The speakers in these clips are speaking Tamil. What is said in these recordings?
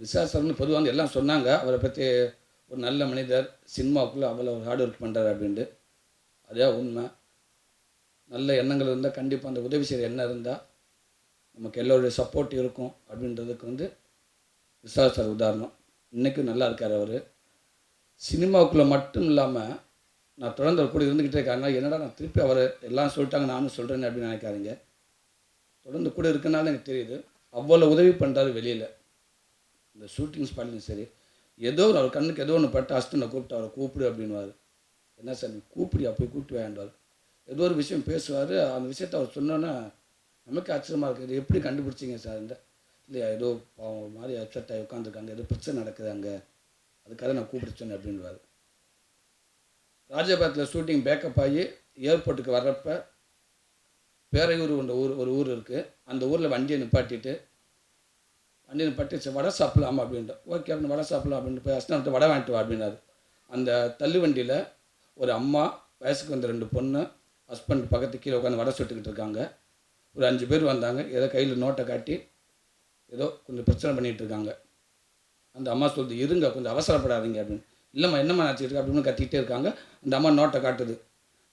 விசாசம்னு பொதுவாக வந்து எல்லாம் சொன்னாங்க. அவரை பற்றி ஒரு நல்ல மனிதர் சினிமாவுக்குள்ளே அவ்வளோ ஹார்ட் ஒர்க் பண்ணுறாரு அப்படின்ட்டு. அதே உண்மை. நல்ல எண்ணங்கள் இருந்தால் கண்டிப்பாக அந்த உதவி செய்கிற எண்ணம் இருந்தால் நமக்கு எல்லோருடைய சப்போர்ட் இருக்கும் அப்படின்றதுக்கு வந்து விசால் சார் உதாரணம். இன்றைக்கும் நல்லா இருக்கார் அவர். சினிமாவுக்குள்ளே மட்டும் இல்லாமல் நான் தொடர்ந்து அவர் கூட இருந்துக்கிட்டே இருக்காங்க என்னடா நான் திருப்பி அவர் எல்லாம் சொல்லிட்டாங்க நானும் சொல்கிறேன்னு அப்படின்னு நினைக்காதீங்க. தொடர்ந்து கூட இருக்கனால எனக்கு தெரியுது. அவ்வளோ உதவி பண்ணுறாரு வெளியில். இந்த ஷூட்டிங் பண்ணி சரி ஏதோ ஒரு அவர் கண்ணுக்கு ஏதோ ஒன்று பட்டு அஸ்தனை கூப்பிட்டு அவரை கூப்பிடு அப்படின்வார் என்ன சார் நீ கூப்பிடியா போய் கூப்பிட்டு வேண்டார் ஏதோ ஒரு விஷயம் பேசுவார். அந்த விஷயத்தை அவர் சொன்னோன்னா நமக்கு ஆச்சரியமாக இருக்குது இது எப்படி கண்டுபிடிச்சிங்க சார் இந்த? இல்லையா ஏதோ பாவம் ஒரு மாதிரி அப்செட் ஆகி உட்காந்துருக்காங்க ஏதோ பிரச்சனை நடக்குது அங்கே. அதுக்காக நான் கூப்பிட்டு சொன்னேன் அப்படின்வார் ராஜபாத்தில் ஷூட்டிங் பேக்கப் ஆகி ஏர்போர்ட்டுக்கு வர்றப்ப பேரையூர் ஒன்ற ஊர் ஒரு ஊர் இருக்குது அந்த ஊரில் வண்டியை நிப்பாட்டிட்டு அண்ணன் நிப்பாட்டி வடை சாப்பிடலாமா அப்படின்ட்டு. ஓகே அப்படின்னு வடை சாப்பிடலாம் அப்படின்ட்டு போய் அஸ்தானத்தை வடை வாங்கிட்டு வா அப்படின்னாரு. அந்த தள்ளு வண்டியில் ஒரு அம்மா வயசுக்கு வந்த ரெண்டு பொண்ணு ஹஸ்பண்ட் பக்கத்து கீழே உட்காந்து வடை சுட்டுக்கிட்டு இருக்காங்க. ஒரு அஞ்சு பேர் வந்தாங்க ஏதோ கையில் நோட்டை காட்டி ஏதோ கொஞ்சம் பிரச்சனை பண்ணிகிட்டு இருக்காங்க. அந்த அம்மா சொல்லுது இருங்க கொஞ்சம் அவசரப்படாதீங்க அப்படின்னு. இல்லைம்மா என்னம்மா நினச்சிருக்கு அப்படின்னு கத்திக்கிட்டே இருக்காங்க. அந்த அம்மா நோட்டை காட்டுது.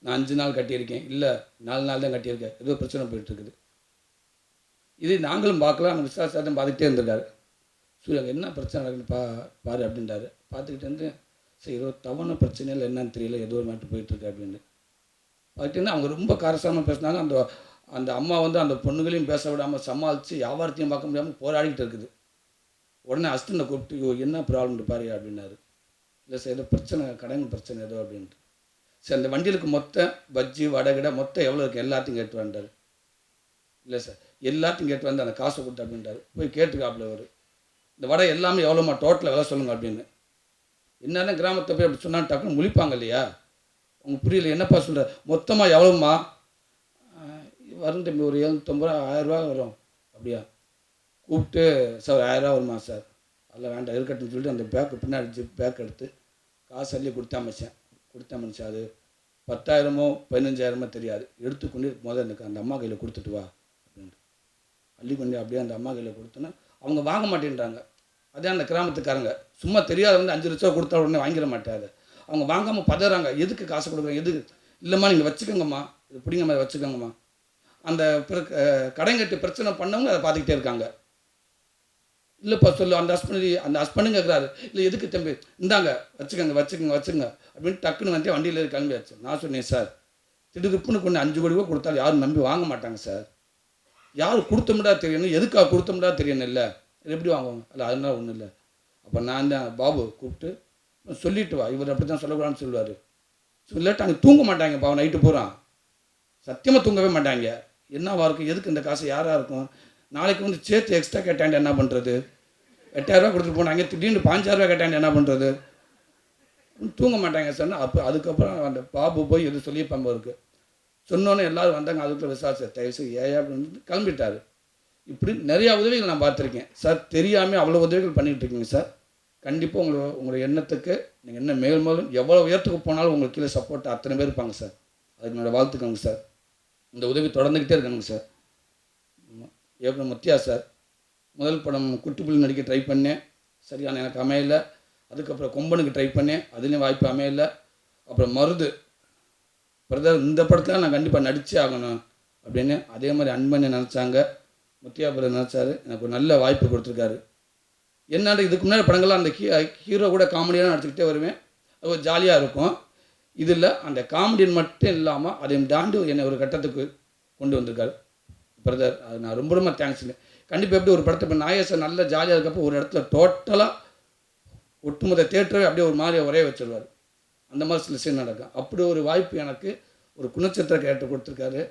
நான் அஞ்சு நாள் கட்டியிருக்கேன். இல்லை நாலு நாள் தான் கட்டியிருக்கேன். ஏதோ பிரச்சனை போயிட்டுருக்குது இது நாங்களும் பார்க்கலாம். அந்த விசுவாசத்தையும் பார்த்துக்கிட்டே இருந்திருக்காரு சூரிய என்ன பிரச்சனை நடக்குன்னு பா பாரு அப்படின்றாரு. பார்த்துக்கிட்டு வந்து சரி ஏதோ தவணை பிரச்சனையில் என்னன்னு தெரியல ஏதோ ஒரு மாட்டு போயிட்டுருக்கு அப்படின்னு பார்த்துட்டு அவங்க ரொம்ப காரசாரமாக பேசினாங்க. அந்த அந்த அம்மா வந்து அந்த பொண்ணுகளையும் பேச விடாமல் சமாளித்து வியாபாரத்தையும் பார்க்க முடியாமல் போராடிக்கிட்டு இருக்குது. உடனே அஸ்டனை கூப்பிட்டு "ஐயோ, என்ன ப்ராப்ளம் பாரு அப்படின்னாரு. இல்லை சார் ஏதோ பிரச்சனை கடன் பிரச்சனை ஏதோ அப்படின்ட்டு. சரி அந்த வண்டியிலுக்கு மொத்தம் பஜ்ஜி வடகடை மொத்தம் எவ்வளோ இருக்குது எல்லாத்தையும் கேட்டு வந்தார் இல்லை சார் எல்லாத்தையும் கேட்டு வந்து அந்த காசை கொடுத்து அப்படின்றாரு. போய் கேட்டுக்காப்புல அவர் இந்த வடை எல்லாமே எவ்வளோமா டோட்டலாக விலை சொல்லுங்க அப்படின்னு. என்னென்ன கிராமத்தை போய் அப்படி சொன்னா டக்குன்னு முழிப்பாங்க இல்லையா? உங்களுக்கு புரியல என்னப்பா சொல்கிற மொத்தமாக எவ்வளோம்மா வரும் தம்பி ஒரு எழுநூத்தம்பது ரூபா ஆயிரரூபா வரும். அப்படியா? கூப்பிட்டு சார் ஆயிரரூபா வருமா சார்? அதெல்லாம் வேண்டாம் இருக்கட்டும்னு சொல்லிட்டு அந்த பேக்கு பின்னாடி ஜிப் பேக் எடுத்து காசு அள்ளி கொடுத்தா மச்சான் அது பத்தாயிரமோ பதினஞ்சாயிரமோ தெரியாது. எடுத்துக்கொண்டு முதல் எனக்கு அந்த அம்மா கையில் கொடுத்துட்டு வா. அள்ளி கொண்டு அப்படியே அந்த அம்மா கையில் கொடுத்தோன்னா அவங்க வாங்க மாட்டேன்றாங்க. அதே அந்த கிராமத்துக்காரங்க. சும்மா தெரியாத வந்து அஞ்சு லட்சம் கொடுத்தா உடனே வாங்கிட மாட்டாரு அவங்க வாங்காமல் பதறாங்க. எதுக்கு காசு கொடுக்குறீங்க? எதுக்கு? இல்லைம்மா நீங்கள் வச்சுக்கோங்கம்மா. இது பிடிங்க மாதிரி வச்சுக்கோங்கம்மா. அந்த பிற கடன் கட்டி பிரச்சனை பண்ணவங்க அதை பார்த்துக்கிட்டே இருக்காங்க. இல்லைப்பா சொல்லு அந்த ஹஸ்பண்ட் அந்த ஹஸ்பண்டும் கேட்குறாரு இல்லை எதுக்கு தம்பி? இந்தாங்க வச்சுக்கோங்க வச்சுக்கோங்க வச்சுக்கோங்க. அப்படின்னு டக்குன்னு வந்து வண்டியில் கிளம்பியாச்சு. நான் சொன்னேன் சார் திடுதுப்புன்னு கொண்டு அஞ்சு கோடி ரூபா கொடுத்தாலும் யாரும் நம்பி வாங்க மாட்டாங்க சார். யார் கொடுத்தோம்டா தெரியணும் எதுக்காக கொடுத்தோம்டா தெரியணும் இல்லை? எப்படி வாங்குவாங்க? இல்லை அதனால ஒன்றும் இல்லை. அப்போ நான் தான் பாபு கூப்பிட்டு சொல்லிட்டு வா இவர் அப்படி தான் சொல்லக்கூடாதுன்னு சொல்லுவார். சொல்லிட்டு அங்கே தூங்க மாட்டாங்க பாவம் நைட்டு போகிறான் சத்தியமாக தூங்கவே மாட்டாங்க. என்னவா இருக்கும் எதுக்கு இந்த காசு யாராக இருக்கும்? நாளைக்கு வந்து சேர்த்து எக்ஸ்ட்ரா கேட்டாண்டு என்ன பண்ணுறது எட்டாயிரரூவா கொடுத்துட்டு போனாங்க திடீர்னு பாஞ்சாயிரரூவா கேட்டாண்டி என்ன பண்ணுறது தூங்க மாட்டாங்க சொன்னால் அப்போ அதுக்கப்புறம் அந்த பாபு போய் எது சொல்லியிருப்பாங்க இருக்குது சொன்னோன்னே எல்லாரும் வந்தாங்க. அதுக்குள்ள விசாரிச்சு தயவுசெய்து ஏயா அப்படின்னு கிளம்பிட்டார். இப்படி நிறையா உதவிகள் நான் பார்த்துருக்கேன். சார் தெரியாமல் அவ்வளோ உதவிகள் பண்ணிகிட்டு இருக்கீங்க சார். கண்டிப்பாக உங்களை உங்களோட எண்ணத்துக்கு நீங்கள் என்ன மேல் மேலும் எவ்வளோ உயரத்துக்கு போனாலும் உங்களுக்கு கீழே சப்போர்ட் அத்தனை பேர் இருப்பாங்க சார். அதுக்கு என்னோடய வாழ்த்துக்கோங்க சார். இந்த உதவி தொடர்ந்துக்கிட்டே இருக்கணுங்க சார். ஆமாம். முத்தியா சார். முதல் படம் குட்டிப்புள்ளி நடிக்க ட்ரை பண்ணேன். சரியான எனக்கு அமையலை. அதுக்கப்புறம் கொம்பனுக்கு ட்ரை பண்ணேன். அதுலேயும் வாய்ப்பு அமையலை. அப்புறம் மருது பிரதர் இந்த படத்தில் நான் கண்டிப்பாக நடிச்சே ஆகணும் அப்படின்னு அதே மாதிரி அன்பனை நினச்சாங்க முத்தியா பிரதர் நினச்சாரு. எனக்கு ஒரு நல்ல வாய்ப்பு கொடுத்துருக்காரு. என்னடா இதுக்கு முன்னாடி படங்கள்லாம் அந்த ஹீ ஹீரோ கூட காமெடியாக நடிச்சுக்கிட்டே வருவேன். அது ஒரு ஜாலியாக இருக்கும். இதில் அந்த காமெடியன் மட்டும் இல்லாமல் அதையும் தாண்டி என்னை ஒரு கட்டத்துக்கு கொண்டு வந்திருக்காரு. பிரதர் அது நான் ரொம்ப ரொம்ப தேங்க்ஸுங்க கண்டிப்பாக எப்படி ஒரு படத்தை இப்போ நாயசன் நல்ல ஜாலியாக இருக்கப்போ ஒரு இடத்துல டோட்டலாக ஒட்டுமொத்த தேட்டரை அப்படியே ஒரு மாதிரி ஒரே வச்சிருவார். அந்த மாதிரி சில விஷயம் நடக்கும். அப்படி ஒரு வாய்ப்பு எனக்கு ஒரு குணச்சித்திர கேரக்டர் கொடுத்துருக்காரு.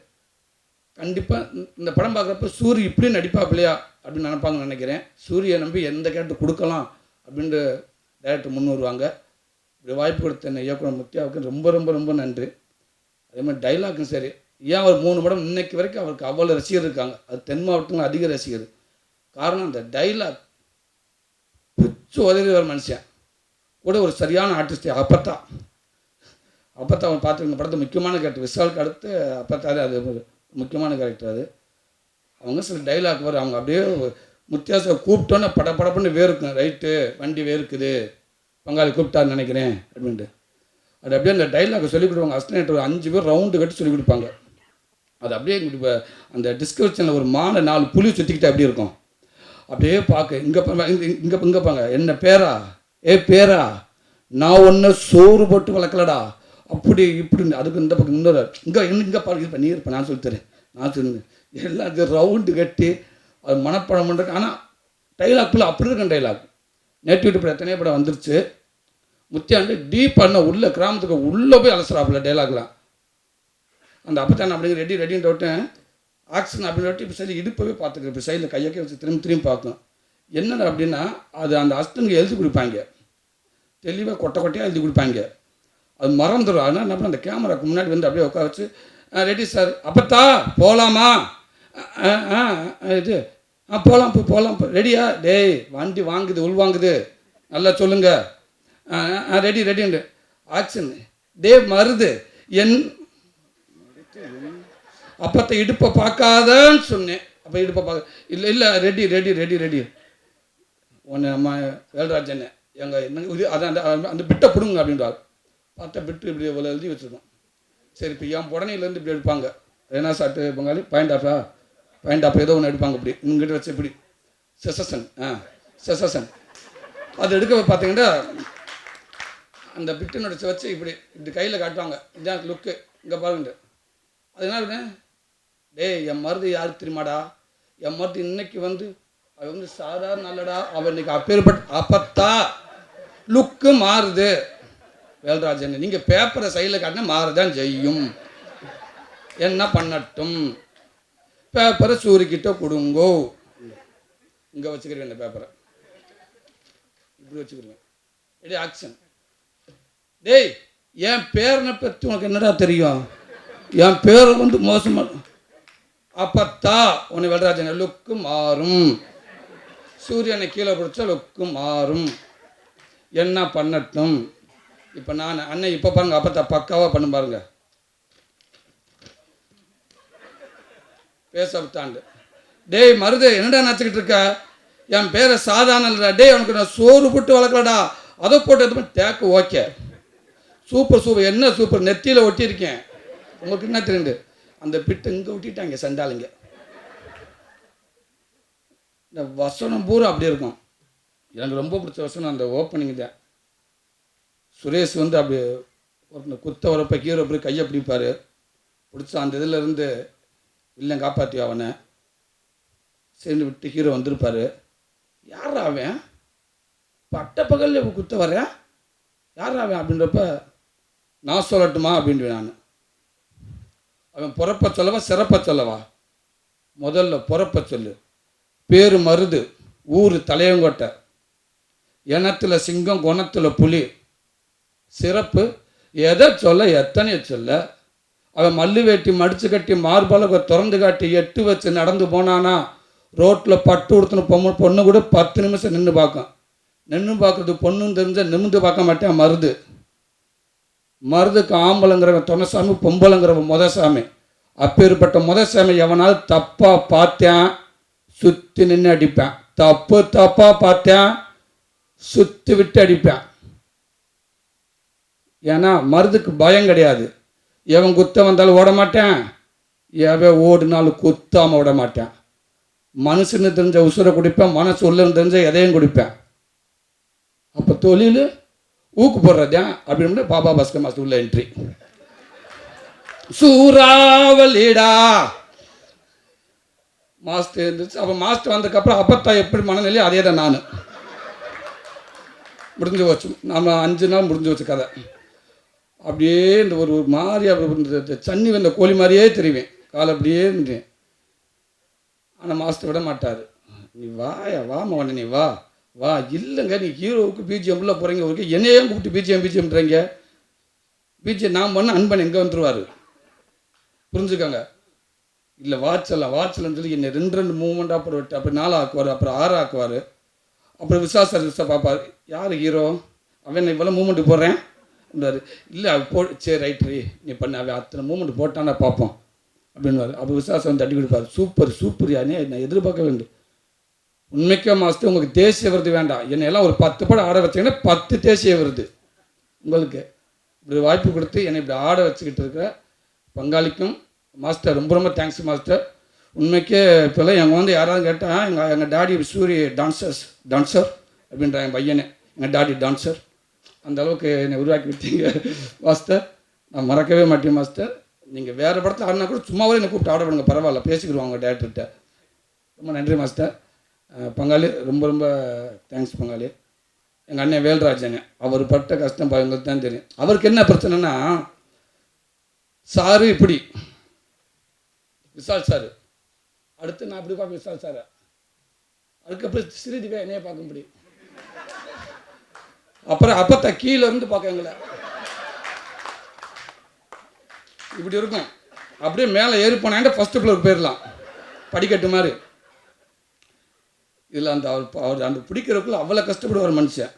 கண்டிப்பாக இந்த படம் பார்க்குறப்ப சூரி இப்படி நடிப்பாப்பிலையா அப்படின்னு நினைப்பாங்கன்னு நினைக்கிறேன். சூரியை நம்பி எந்த கேரக்டர் கொடுக்கலாம் அப்படின்ட்டு டேரக்டர் முன் வருவாங்க. இப்படி வாய்ப்பு கொடுத்த என்ன இயக்குனர் முத்தியாவுக்கு ரொம்ப ரொம்ப ரொம்ப நன்றி. அதே மாதிரி டைலாக்கும் சரி. ஏன் அவர் மூணு படம் இன்னைக்கு வரைக்கும் அவருக்கு அவ்வளோ ரசிகர் இருக்காங்க. அது தென் மாவட்டத்தில் அதிக ரசிகர். காரணம் அந்த டைலாக் பிச்சு உதவி வர மனுஷன். கூட ஒரு சரியான ஆர்டிஸ்ட் அப்பத்தா அப்பத்தை அவன் பார்த்துருங்க படத்தை முக்கியமான கேரக்டர் விஷாலுக்கு அடுத்து அப்பத்தாலே அது முக்கியமான கேரக்டர் அது. அவங்க சில டைலாக் வரும். அவங்க அப்படியே முத்தியாச கூப்பிட்டோன்னே பட படப்புன்னு வேர்க்கும். ரைட்டு வண்டி வேர்க்குது. பங்காளி கூப்பிட்டான்னு நினைக்கிறேன் அப்படின்ட்டு. அது அப்படியே அந்த டைலாக் சொல்லிக் கொடுப்பாங்க. அஸ்டினேட்டர் ஒரு அஞ்சு பேர் ரவுண்டு கட்டி சொல்லிக் கொடுப்பாங்க. அது அப்படியே இப்போ அந்த டிஸ்கிரிப்ஷனில் ஒரு மானை நாலு புளி சுற்றிக்கிட்டு அப்படியே இருக்கும்? அப்படியே பார்க்க இங்கே இங்கே இங்கே பாங்க என்ன பேரா? ஏ பேரா? நான் ஒன்று சோறு போட்டு வளர்க்கலடா. அப்படி இப்படி அதுக்கு இந்த பக்கம் இன்னொரு இங்கே இன்னும் இங்கே பாரு இருப்பேன் நீ இருப்பேன் நான் சொல்லித்தரேன். நான் சொல்லுங்க எல்லாம் இது ரவுண்டு கட்டி அது மனப்படம் பண்ணுறது ஆனால் டைலாக்குள்ளே அப்படி இருக்கும் டைலாக் நேற்று படம் எத்தனையோ படம் வந்துருச்சு. முத்தியாண்டு டீப் பண்ண உள்ள கிராமத்துக்கு உள்ளே போய் அலசுறாப்புல டைலாக்லாம் அந்த அப்பத்தான் அப்படிங்கிற ரெடி ரெடின்னு விட்டேன். ஆக்ஷன் அப்படின்னு விட்டு இப்போ சரி இடுப்பவே பார்த்துக்கிறேன். இப்போ சைடில் கையக்கே வச்சு திரும்பி திரும்பி பார்த்தோம் என்னென்ன அப்படின்னா அது அந்த அஸ்டனுக்கு எழுதி கொடுப்பாங்க. தெளிவாக கொட்டை கொட்டையாக எழுதி கொடுப்பாங்க. அது மறந்துடும். அதனால் என்ன பண்ண அந்த கேமராக்கு முன்னாடி வந்து அப்படியே உட்கார வச்சு ரெடி சார் அப்பத்தா போகலாமா ஆ இது ஆ போகலாம் இப்போ போகலாம் ரெடியா டேய் வண்டி வாங்குது உள் வாங்குது. நல்லா சொல்லுங்க. ஆ ஆ ரெடி ரெடிண்டு ஆக்ஷன் டே மருது என் அப்பத்தை இடுப்பை பார்க்காதன்னு சொன்னேன். அப்போ இடுப்பை பார்க்க இல்லை இல்லை ரெடி ரெடி ரெடி ரெடி ஒன்று நம்ம வேல்ராஜன் எங்கள் என்ன இது அதான் அந்த அந்த பிட்டை பிடுங்க அப்படின்றார். பார்த்தா பிட்டு இப்படி இவ்வளோ எழுதி வச்சுருக்கோம். சரி இப்போ என் புடனையிலேருந்து இப்படி எடுப்பாங்க. ரெனா சாட்டு பங்காளி பாயிண்ட் ஆஃபா பாயிண்ட் ஆஃப் ஏதோ ஒன்று எடுப்பாங்க இப்படி. உங்ககிட்ட வச்சு இப்படி. செசசன் ஆ செசசன் அது எடுக்க பார்த்தீங்கன்னா அந்த பிட்டு நடிச்சு வச்சு இப்படி இப்படி கையில் காட்டுவாங்க. இதான் லுக்கு இங்கே பாருங்க அது என்ன இருக்கு? டேய் என் மருது யாருக்கு தெரியுமாடா? என் மருது இன்னைக்கு வந்து அவன் வந்து சாதாரண நல்லடா. அவள் இன்னைக்கு அப்பேற்பட்ட அப்பத்தா. லுக்கு மாறுது. வேல்ராஜன் நீங்கள் பேப்பரை சைடில் காட்டினா மாறதான் செய்யும். என்ன பண்ணட்டும்? பேப்பரை சூரிக்கிட்ட கொடுங்கோ. இங்கே வச்சுக்கிறேன் இந்த பேப்பரை இப்படி வச்சுக்கிறேன் ரெடி ஆக்ஷன் டேய் என் பேரனை பற்றி உனக்கு என்னடா தெரியும்? என் பேரை வந்து மோசமாக அப்பத்தா உன்னை வெள்ளராஜன் லுக்கு மாறும். சூரியனை கீழே பிடிச்சா லுக்கு மாறும். என்ன பண்ணட்டும்? இப்போ நான் அண்ணன் இப்போ பாருங்க அப்பத்தா பக்காவாக பண்ண பாருங்க. பேச விட்டாண்டு. டேய் மருது என்னடா நினச்சிக்கிட்டு இருக்க? என் பேரை சாதாரண இல்லைடா டேய் உனக்கு நான் சோறு போட்டு வளர்க்கலடா. அதை போட்டு எதுவுமே டேக்கு ஓகே. Super super. என்ன சூப்பர்? நெத்தியில் ஒட்டியிருக்கேன். உங்களுக்கு என்ன தெரியுது அந்த பிட்டு இங்கே ஒட்டிட்டாங்க சண்டாளுங்க. இந்த வசனம் பூரா அப்படி இருக்கும். எனக்கு ரொம்ப பிடிச்ச வசனம் அந்த ஓப்பனிங் தான் சுரேஷ் வந்து அப்படி ஒருத்தனை குத்த வரப்போ கீரை அப்படி கையை பிடிப்பார். பிடிச்ச அந்த இதிலேருந்து இல்லை காப்பாற்றி அவனை. சேர்ந்து விட்டு ஹீரோ வந்திருப்பார். யார் அவன்? பட்ட பகலில் குத்த வரேன் யார் அவன் அப்படின்றப்ப நான் சொல்லட்டுமா அப்படின்ட்டு நான். அவன் பிறப்ப சொல்லவா சிறப்ப சொல்லவா? முதல்ல பிறப்ப சொல்லு. பேரு மருது ஊர் தலையங்கோட்டை. இனத்தில் சிங்கம் குணத்தில் புலி. சிறப்பு. எதை சொல்ல எத்தனையோ சொல்ல? அவன் மல்லு வேட்டி மடிச்சு கட்டி மார்பலக திறந்து காட்டி எட்டு வச்சு நடந்து போனானா ரோட்டில் பட்டு உடுத்தின பொண்ணு பொண்ணு கூட பத்து நிமிஷம் நின்று பார்க்கும். நின்று பார்க்கறது பொண்ணுன்னு தெரிஞ்ச நிமிந்து பார்க்க மாட்டேன் மருது. மருதுக்கு ஆம்பளைங்கிறவன் துணைசாமி பொம்பளைங்கிறவன் முதசாமி. அப்பேற்பட்ட முதசாமி எவனாவது தப்பாக பார்த்தேன் சுற்றி நின்று அடிப்பேன். தப்பு தப்பாக பார்த்தேன் சுற்றி விட்டு அடிப்பேன். ஏன்னா மருதுக்கு பயம் கிடையாது. எவன் குத்த வந்தாலும் ஓட மாட்டேன். எவன் ஓடினாலும் குத்தாமல் விட மாட்டேன். மனுஷன்னு தெரிஞ்ச உசுரை குடிப்பேன் மனசு உள்ளன்னு தெரிஞ்ச எதையும் குடிப்பேன். அப்போ தொழில் ஊக்கு போடுறதா அப்படின்னு பாபா பாஸ்கர் மாஸ்டர் உள்ள என்ட்ரி சூறாவளிடா. மாஸ்டர் இருந்துச்சு அப்போ மாஸ்டர் வந்ததுக்கப்புறம் அப்பத்தா எப்படி மனநிலையோ அதே தான் நான். முடிஞ்சு போச்சு. நம்ம அஞ்சு நாள் முடிஞ்சு வச்சு கதை. அப்படியே இந்த ஒரு ஒரு மாதிரி அப்படி இந்த- சன்னி வந்த கோழி மாதிரியே தெரிவேன். கால் அப்படியே இருந்தேன் ஆனால் மாஸ்டர் விட மாட்டார். நீ வாயா வா மவன நீ வா. வா இல்லைங்க நீ ஹீரோவுக்கு பிஜிஎம் போகிறீங்க ஒரு என்னையே கூப்பிட்டு பிஜிஎம் பிஜிஎம்ன்றீங்க பிஜிஎம் நான் பண்ண அன்பன் எங்கே வந்துருவார்? புரிஞ்சுக்கோங்க. இல்லை வாட்சலாம் வாட்சலன்னு சொல்லி என்னை ரெண்டு ரெண்டு மூமெண்ட்டாக அப்புறம் விட்டு அப்புறம் நாலு ஆக்குவார் அப்புறம் ஆறு ஆக்குவார் அப்புறம் விசாசர் விசா பார்ப்பார் யார் ஹீரோ அவன் இவ்வளோ மூமெண்ட்டு போடுறேன்? இல்லை அவ போ சரி ரைட்ரி நீ பண்ண அவன் அத்தனை மூமெண்ட் போட்டான்னா பார்ப்போம் அப்படின்வார் அப்போ விசுவாசம் வந்து தட்டி கொடுப்பார் சூப்பர் சூப்பர் யானே நான் எதிர்பார்க்க வேண்டும். உண்மைக்கே மாஸ்டர் உங்களுக்கு தேசிய விருது வேண்டாம். என்னையெல்லாம் ஒரு பத்து படம் ஆட வச்சிங்கன்னா பத்து தேசிய விருது உங்களுக்கு. இப்படி வாய்ப்பு கொடுத்து என்னை இப்படி ஆட வச்சுக்கிட்டு இருக்கிற பங்காளிக்கும் மாஸ்டர் ரொம்ப ரொம்ப தேங்க்ஸ் மாஸ்டர். உண்மைக்கே இப்போல்லாம் எங்கள் வந்து யாராவது கேட்டால் எங்கள் எங்கள் டாடி சூரிய டான்சர்ஸ் டான்சர் அப்படின்ற என் பையனே. எங்கள் டாடி டான்சர் அந்த அளவுக்கு என்னை உருவாக்கி விட்டீங்க மாஸ்டர். நான் மறக்கவே மாட்டேன் மாஸ்டர். நீங்கள் வேறு படத்தில் ஆடினா கூட சும்மாவே என்னை கூப்பிட்டு ஆட பண்ணுங்க பரவாயில்ல பேசிக்கிடுவாங்க டேரக்டர்கிட்ட. ரொம்ப நன்றி மாஸ்டர். பங்காளி ரொம்ப ரொம்ப தேங்க்ஸ் பங்காளி. எங்கள் அண்ணன் வேல்ராஜங்க அவர் பட்ட கஷ்டம் ப- எங்களுக்கு தான் தெரியும். அவருக்கு என்ன பிரச்சனைனா சாரு இப்படி. விசால் சாரு. அடுத்து நான் அப்படி பார்ப்பேன் விசால் சாரை. அதுக்கப்புறம் ஸ்ரீதிகா என்னைய பார்க்க முடியும். அப்புறம் அப்பத்த கீழே இருந்து பார்க்க எங்களை. இப்படி இருக்கும். அப்படியே மேலே ஏறி போனாண்ட ஃபர்ஸ்ட் ஃப்ளோர் போயிடலாம் படிக்கட்டு மாதிரி. இதில் அந்த அவர் அவர் அந்த பிடிக்கிறதுக்குள்ள அவ்வளோ கஷ்டப்படுவார் மனுஷன்.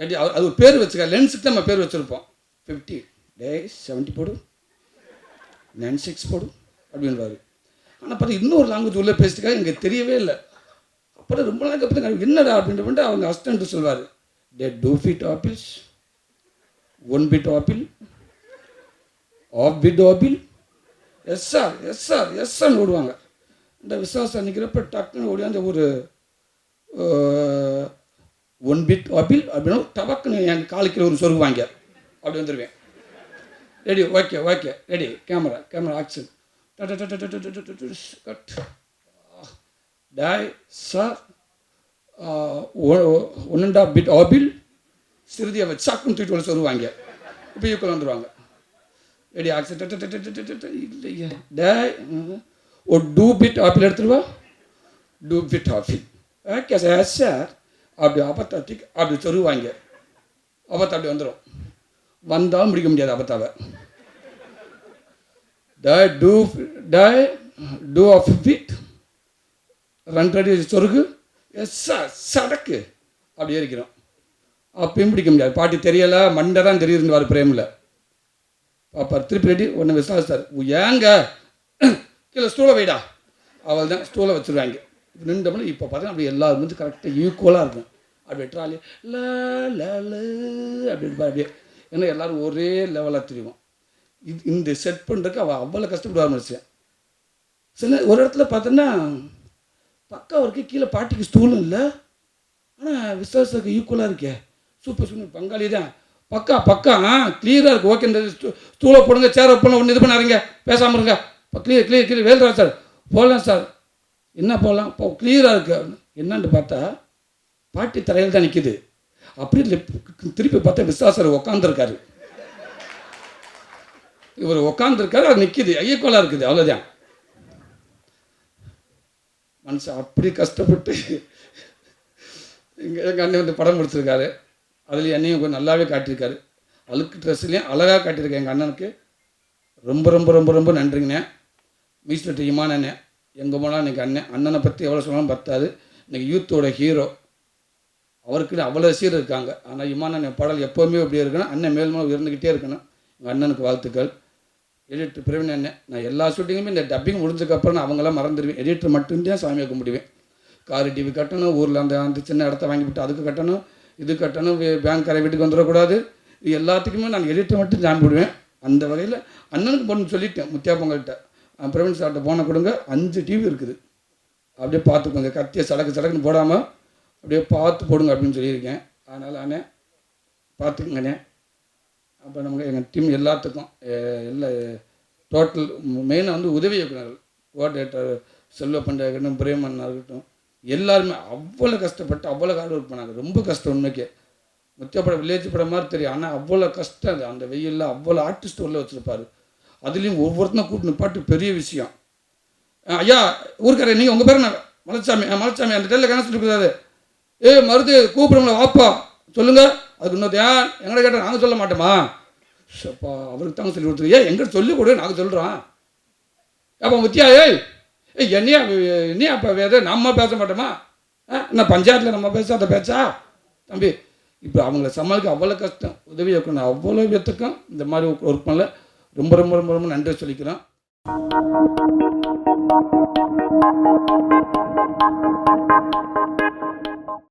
ரெடி அவர் அது பேர் வச்சுக்க லென்ஸுக்கு நம்ம பேர் வச்சுருப்போம். ஃபிஃப்டி டே செவன்ட்டி போடு. நைன் சிக்ஸ் போடு அப்படின்றாரு ஆனால் பார்த்து இன்னொரு லாங்குவேஜ் உள்ளே பேசிட்டுக்கா எனக்கு தெரியவே இல்லை. அப்புறம் ரொம்ப நாளைக்கு அப்புறம் என்னடா அப்படின்ட்டு அவங்க ஹஸ்டன்ட்டு சொல்வார் டே two feet apples one bit apple off bit apple yes sir yes sir yes சார்னு ஓடுவாங்க இந்த விசுவாசம் நிற்கிறப்ப டக்குன்னு ஓடியாந்து ஒரு ஒன் பிட் ஆப்பிள் அப்படின்னா டபக்குன்னு என் காலுக்கு ஒரு சொருகுவாங்க அப்படி வந்துடுவேன் ready okay okay ready camera camera action cut tie sir one and off bit apple சிறுதியை வச்சு சாக்குன்னு தூக்கிட்டு வந்து சொல்லுவாங்க இப்போ ஈக்குவல் வந்துடுவாங்க ரெடி ஆக்சிடென்ட் இல்லையா டே ஒரு two bit apple எடுத்துருவா two bit apple okay sir sir அப்படி அபத்தாத்திக்கு அப்படி சொல்லுவாங்க அபத்தா அப்படி வந்துடும் வந்தால் முடிக்க முடியாது அபத்தாவை டாய் டூ டாய் டூ ஆஃப் பிட் ரெண்டடி சொருகு. எஸ் சடக்கு. அப்படி ஏறிக்கிறோம். அப்பயும் பிடிக்க முடியாது. பாட்டி தெரியலை மண்டை தான் தெரியுதுன்னு வர பிரேமில். பாப்பா திருப்பி ரெடி ஒன்று விசாரிச்சார் ஏங்க? கீழே ஸ்டூலை வைடா. அவள் தான் ஸ்டூலை வச்சுருவாங்க இப்போ இப்போ பார்த்தீங்கன்னா அப்படி எல்லாரும் வந்து கரெக்டாக ஈக்குவலாக இருக்கும். அப்படி ட்ராலி ல ல அப்படி இருப்பா அப்படியே. ஏன்னா எல்லோரும் ஒரே லெவலாக தெரியும் இது இந்த செட் பண்ணுறதுக்கு அவள் அவ்வளோ கஷ்டப்படுவார்னு வச்சேன் சில ஒரு இடத்துல பார்த்தோன்னா பக்கம் அவருக்கு கீழே பாட்டிக்கு ஸ்தூலம் இல்லை. ஆனால் விசுவாசத்துக்கு ஈக்குவலாக இருக்கே. சூப்பர் சூப்பர் பங்காளி தான். பக்கா பக்கா ஆ கிளியராக இருக்குது ஓகே இந்த ஸ்டூலை போடுங்க சேரை போடணும் ஒன்று இது பண்ணாருங்க பேசாமல் இருங்க. இப்போ கிளியர் கிளியர் கிளியர் வேல்ரா சார் போடலாம் சார். என்ன போடலாம்? இப்போ கிளியராக இருக்கு. என்னன்னு பார்த்தா பாட்டி தரையில் தான் நிற்கிது அப்படி திருப்பி பார்த்தா விசுவாசர் உட்காந்துருக்காரு இவர் உட்காந்துருக்காரு அது நிற்கிது ஐயக்கோலாக இருக்குது. அவ்வளோதான் மனுஷன் அப்படி கஷ்டப்பட்டு எங்கள் எங்கள் அண்ணன் வந்து படம் கொடுத்துருக்காரு. அதில் என்னையும் கொஞ்சம் நல்லாவே காட்டியிருக்காரு. அழுக்கு ட்ரெஸ்லேயும் அழகாக காட்டியிருக்கேன் எங்கள் அண்ணனுக்கு. ரொம்ப ரொம்ப ரொம்ப ரொம்ப நன்றிங்கண்ணே. மிஸ்டர் இமான அண்ணன் எங்கே போனால் இன்றைக்கி அண்ணன் அண்ணனை பற்றி எவ்வளோ சொன்னாலும் பத்தாது. இன்றைக்கி யூத்தோட ஹீரோ அவருக்குன்னு அவ்வளோ சீர் இருக்காங்க. ஆனால் இமான அண்ணன் பாடல் எப்போவுமே அப்படியே இருக்கணும். அண்ணன் மேல் மேலும் உயர்ந்துக்கிட்டே இருக்கணும். எங்கள் அண்ணனுக்கு வாழ்த்துக்கள். எடிட்டர் பிரவீன் அண்ணன் நான் எல்லா ஷூட்டிங்குமே இந்த டப்பிங் முடிஞ்சதுக்கப்புறம் நான் அவங்களாம் மறந்துடுவேன். எடிட்டர் மட்டும்தான் சாமி கும்பிடுவேன். கார் டிவி கட்டணும் ஊரில் அந்த அந்த சின்ன இடத்த வாங்கி விட்டு அதுக்கு கட்டணும் இது கட்டணும் பேங்க் கரை வீட்டுக்கு வந்துடக்கூடாது. இது எல்லாத்துக்குமே நான் எடிட்டர் மட்டும் சாமி விடுவேன் அந்த வகையில் அண்ணனுக்கு பொண்ணு சொல்லிட்டேன் முத்தியா பொங்கல்கிட்ட. பிரவீன் சார்கிட்ட போன கொடுங்க அஞ்சு டிவி இருக்குது. அப்படியே பார்த்துக்கோங்க கத்தியை சடக்கு சடக்குன்னு போடாமல் அப்படியே பார்த்து போடுங்க அப்படின்னு சொல்லியிருக்கேன். அதனால் அண்ணே பார்த்துக்குங்கண்ணே. அப்போ நமக்கு எங்கள் டீம் எல்லாத்துக்கும் எல்லா டோட்டல் மெயினாக வந்து உதவி இயக்குனர்கள் கோஆர்டினேட்டர் செல்வ பண்டாகட்டும் பிரேமண்ணா இருக்கட்டும் எல்லாருமே அவ்வளோ கஷ்டப்பட்டு அவ்வளோ ஹார்ட் ஒர்க் பண்ணாங்க. ரொம்ப கஷ்டம் உண்மைக்கே. முத்தியப்பட வில்லேஜ் படம் மாதிரி தெரியும். ஆனால் அவ்வளோ கஷ்டம் அது. அந்த வெயிலில் அவ்வளோ ஆர்டிஸ்ட் உள்ள வச்சுருப்பார். அதுலேயும் ஒவ்வொருத்தனும் கூட்டு பாட்டு பெரிய விஷயம். ஐயா ஊருக்காரர் நீங்கள் உங்கள் பேர் என்ன? மலைச்சாமி. மலைச்சாமி அந்த டெல்ல கணக்கு சொல்லிருக்காரு ஏ மருது கூப்பிடுங்களா வாப்பா. சொல்லுங்கள் அதுக்கு இன்னொருத்தையா எங்கள்ட எங்கட கேட்டால் நாங்கள் சொல்ல மாட்டோமா? சப்பா அவருக்கு தாங்க சொல்லி கொடுத்துரு ஏன் எங்கிட்ட சொல்லி கொடு நாங்கள் சொல்கிறோம் அப்போ முத்தியா ஏய் ஏய் என்னையா என்னையா அப்போ வேறு நம்ம பேச மாட்டோமா? ஆ என்ன பஞ்சாயத்தில் நம்ம பேசாத பேச்சா? தம்பி இப்போ அவங்கள சமாளிக்க அவ்வளோ கஷ்டம். உதவி இருக்கணும் அவ்வளோ பேத்துக்கும் இந்த மாதிரி ஒர்க் பண்ணல. ரொம்ப ரொம்ப ரொம்ப ரொம்ப நன்றி சொல்லிக்கிறோம்.